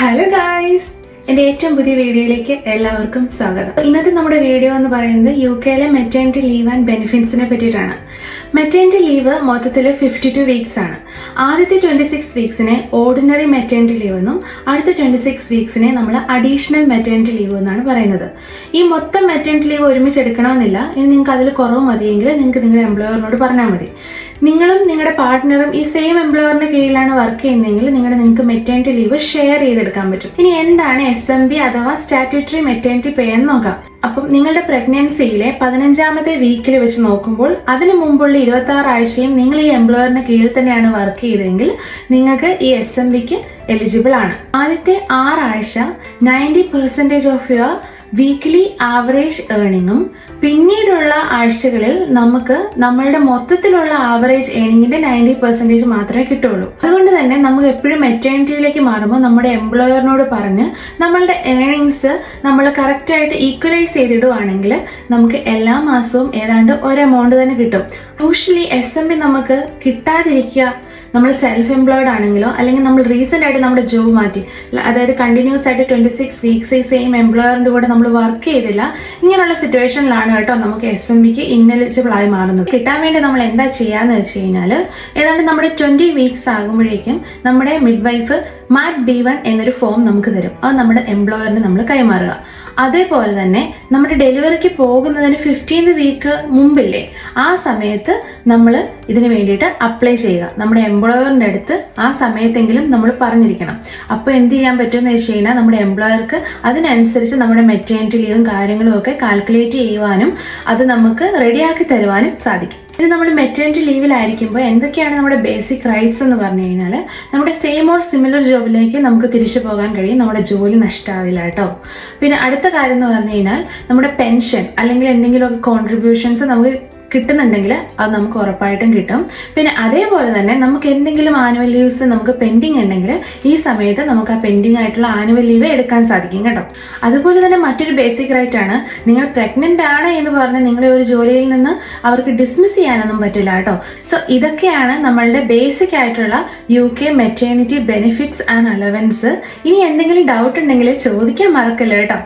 Hello guys എന്റെ ഏറ്റവും പുതിയ വീഡിയോയിലേക്ക് എല്ലാവർക്കും സ്വാഗതം. ഇന്നത്തെ നമ്മുടെ വീഡിയോ എന്ന് പറയുന്നത് യു കെയിലെ മെറ്റേണിറ്റി ലീവ് ആൻഡ് ബെനിഫിറ്റ്സിനെ പറ്റിയിട്ടാണ്. മെറ്റേണിറ്റി ലീവ് മൊത്തത്തിൽ ഫിഫ്റ്റി ടു വീക്സ് ആണ്. ആദ്യത്തെ ട്വന്റി സിക്സ് വീക്സിനെ ഓർഡിനറി മെറ്റേണിറ്റി ലീവ് എന്നും അടുത്ത ട്വന്റി സിക്സ് വീക്സിനെ നമ്മൾ അഡീഷണൽ മെറ്റേണിറ്റി ലീവ് എന്നാണ് പറയുന്നത്. ഈ മൊത്തം മെറ്റേണിറ്റി ലീവ് ഒരുമിച്ച് എടുക്കണമെന്നില്ല ഇനി നിങ്ങൾക്ക് അതിൽ കുറവ് മതിയെങ്കിൽ നിങ്ങൾക്ക് നിങ്ങളുടെ എംപ്ലോയറിനോട് പറഞ്ഞാൽ മതി. നിങ്ങളും നിങ്ങളുടെ പാർട്ട്ണറും ഈ സെയിം എംപ്ലോയറിന് കീഴിലാണ് വർക്ക് ചെയ്യുന്നതെങ്കിൽ നിങ്ങളുടെ നിങ്ങൾക്ക് മെറ്റേണിറ്റി ലീവ് ഷെയർ ചെയ്തെടുക്കാൻ പറ്റും. ഇനി എന്താണ് എസ് എം ബി അഥവാ സ്റ്റാറ്റ്യൂട്ടറി മെറ്റേണിറ്റി പേ എന്ന് നോക്കാം. അപ്പം നിങ്ങളുടെ പ്രഗ്നൻസിയിലെ പതിനഞ്ചാമത്തെ വീക്കിൽ വെച്ച് നോക്കുമ്പോൾ അതിനു മുമ്പുള്ള ഇരുപത്തി ആറ് ആഴ്ചയും നിങ്ങൾ ഈ എംപ്ലോയറിന് കീഴിൽ തന്നെയാണ് വർക്ക് ചെയ്തതെങ്കിൽ നിങ്ങൾക്ക് ഈ എസ് എം ബിക്ക് എലിജിബിൾ ആണ്. ആദ്യത്തെ ആറാഴ്ച ninety percentage of your weekly average ഏർണിങ്ങും പിന്നീടുള്ള ആഴ്ചകളിൽ നമുക്ക് നമ്മളുടെ മൊത്തത്തിലുള്ള ആവറേജ് ഏണിങ്ങിന്റെ നയന്റി പെർസെന്റേജ് മാത്രമേ കിട്ടുള്ളൂ അതുകൊണ്ട് തന്നെ നമുക്ക് എപ്പോഴും മെറ്റേണിറ്റിയിലേക്ക് മാറുമ്പോൾ നമ്മുടെ എംപ്ലോയറിനോട് പറഞ്ഞ് നമ്മളുടെ ഏണിങ്സ് നമ്മൾ കറക്റ്റായിട്ട് ഈക്വലൈസ് ചെയ്തിടുവാണെങ്കിൽ നമുക്ക് എല്ലാ മാസവും ഏതാണ്ട് ഒരു എമൗണ്ട് തന്നെ കിട്ടും. യൂഷ്വലി എസ് എം നമുക്ക് കിട്ടാതിരിക്കുക നമ്മൾ സെൽഫ് എംപ്ലോയിഡ് ആണെങ്കിലോ അല്ലെങ്കിൽ നമ്മൾ റീസെന്റ് ആയിട്ട് നമ്മുടെ ജോബ് മാറ്റി. അതായത് കണ്ടിന്യൂസ് ആയിട്ട് ട്വന്റി സിക്സ് വീക്സ് ഈ സെയിം എംപ്ലോയറിന്റെ കൂടെ നമ്മൾ വർക്ക് ചെയ്തില്ല. ഇങ്ങനെയുള്ള സിറ്റുവേഷനിലാണ് കേട്ടോ നമുക്ക് എസ് എം ബിക്ക് ഇന്നലിജിബിൾ ആയി മാറുന്നത്. കിട്ടാൻ വേണ്ടി നമ്മൾ എന്താ ചെയ്യാന്ന് വെച്ച് കഴിഞ്ഞാൽ ഏതാണ്ട് നമ്മുടെ ട്വന്റി വീക്സ് ആകുമ്പോഴേക്കും നമ്മുടെ midwife MAT D one എന്നൊരു ഫോം നമുക്ക് തരും. അത് നമ്മുടെ എംപ്ലോയറിന് നമ്മൾ കൈമാറുക. അതേപോലെ തന്നെ നമ്മുടെ ഡെലിവറിക്ക് പോകുന്നതിന് ഫിഫ്റ്റീൻത് വീക്ക് മുമ്പില്ലേ ആ സമയത്ത് നമ്മൾ ഇതിന് വേണ്ടിയിട്ട് അപ്ലൈ ചെയ്യുക. നമ്മുടെ എംപ്ലോയറിന്റെ അടുത്ത് ആ സമയത്തെങ്കിലും നമ്മൾ പറഞ്ഞിരിക്കണം. അപ്പോൾ എന്ത് ചെയ്യാൻ പറ്റുമെന്ന് വെച്ച് കഴിഞ്ഞാൽ നമ്മുടെ എംപ്ലോയർക്ക് അതിനനുസരിച്ച് നമ്മുടെ മെറ്റേണിറ്റി ലീവും കാര്യങ്ങളും ഒക്കെ കാൽക്കുലേറ്റ് ചെയ്യുവാനും അത് നമുക്ക് റെഡിയാക്കി തരുവാനും സാധിക്കും. ഇത് നമ്മൾ മെറ്റേണിറ്റി ലീവിലായിരിക്കുമ്പോൾ എന്തൊക്കെയാണ് നമ്മുടെ ബേസിക് റൈറ്റ്സ് എന്ന് പറഞ്ഞു കഴിഞ്ഞാൽ നമ്മുടെ സെയിം ഓർ സിമിലർ ജോബിലേക്ക് നമുക്ക് തിരിച്ചു പോകാൻ കഴിയും നമ്മുടെ ജോലി നഷ്ടാവില്ല കേട്ടോ. പിന്നെ അടുത്ത കാര്യം എന്ന് പറഞ്ഞു കഴിഞ്ഞാൽ നമ്മുടെ പെൻഷൻ അല്ലെങ്കിൽ എന്തെങ്കിലുമൊക്കെ കോൺട്രിബ്യൂഷൻസ് നമുക്ക് കിട്ടുന്നുണ്ടെങ്കിൽ അത് നമുക്ക് ഉറപ്പായിട്ടും കിട്ടും. പിന്നെ അതേപോലെ തന്നെ നമുക്ക് എന്തെങ്കിലും ആനുവൽ ലീവ്സ് നമുക്ക് പെൻഡിങ് ഉണ്ടെങ്കിൽ ഈ സമയത്ത് നമുക്ക് ആ പെൻഡിങ് ആയിട്ടുള്ള ആനുവൽ ലീവ് എടുക്കാൻ സാധിക്കും കേട്ടോ. അതുപോലെ തന്നെ മറ്റൊരു ബേസിക് റൈറ്റ് ആണ്. നിങ്ങൾ പ്രഗ്നന്റ് ആണ് എന്ന് പറഞ്ഞ് നിങ്ങളെ ഒരു ജോലിയിൽ നിന്ന് അവർക്ക് ഡിസ്മിസ് ചെയ്യാനൊന്നും പറ്റില്ല കേട്ടോ. സോ ഇതൊക്കെയാണ് നമ്മളുടെ ബേസിക് ആയിട്ടുള്ള U K maternity benefits and allowance ഇനി എന്തെങ്കിലും ഡൗട്ട് ഉണ്ടെങ്കിൽ ചോദിക്കാൻ മറക്കല്ല കേട്ടോ.